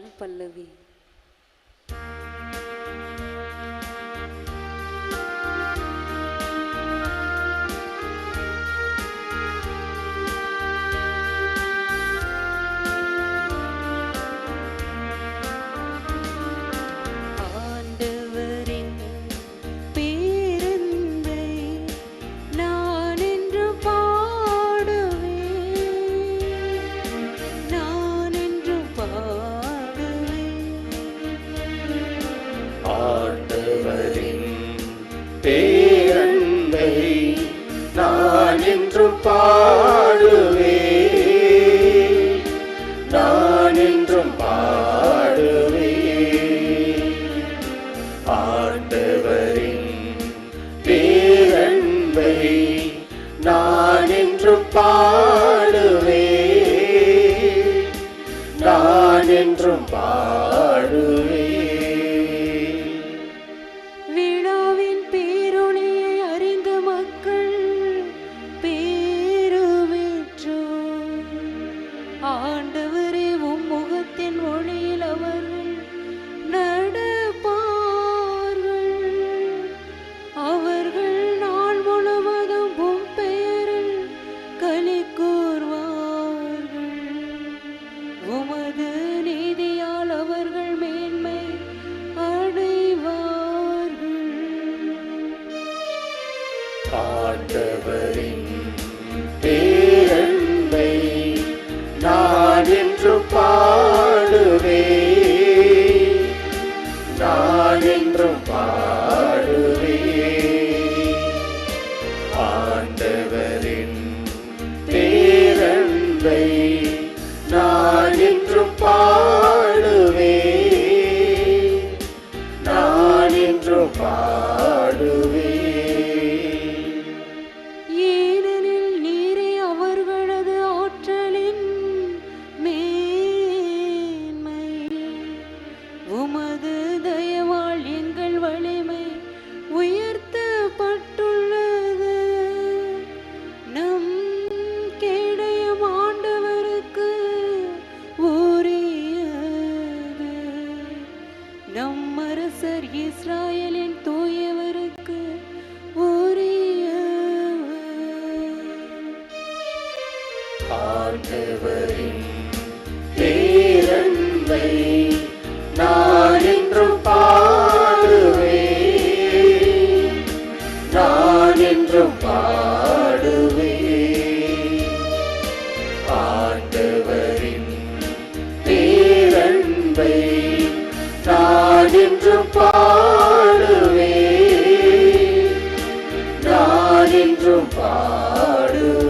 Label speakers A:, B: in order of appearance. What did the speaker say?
A: பாடல் பல்லவி.
B: பாடுவே நான் என்றும் பாடுவே ஆண்டவரின் பேரன்பை நான் என்றும் பாடுவே நான் என்றும் பாடுவே
A: ஆண்டவரே உம் முகத்தின் ஒளியில் அவர்கள் நடப்பார்கள். அவர்கள் நாள் முழுவதும் உம் பெயரில் கலி கூர்வார்கள் உமது நீதியால் அவர்கள் மேன்மை அடைவார்கள்.
B: ஆண்டவரின் நான் என்று பாடுவே நான் என்றும்
A: பாடு நம் அரசர் இஸ்ராயலின் தூயவருக்கு உரியவர்.
B: ஆண்டவரின் பேரன்பை நான் என்றும் பாடுவே நான் என்றும் நானென்றும் பாடுவே நானென்றும் பாடுவே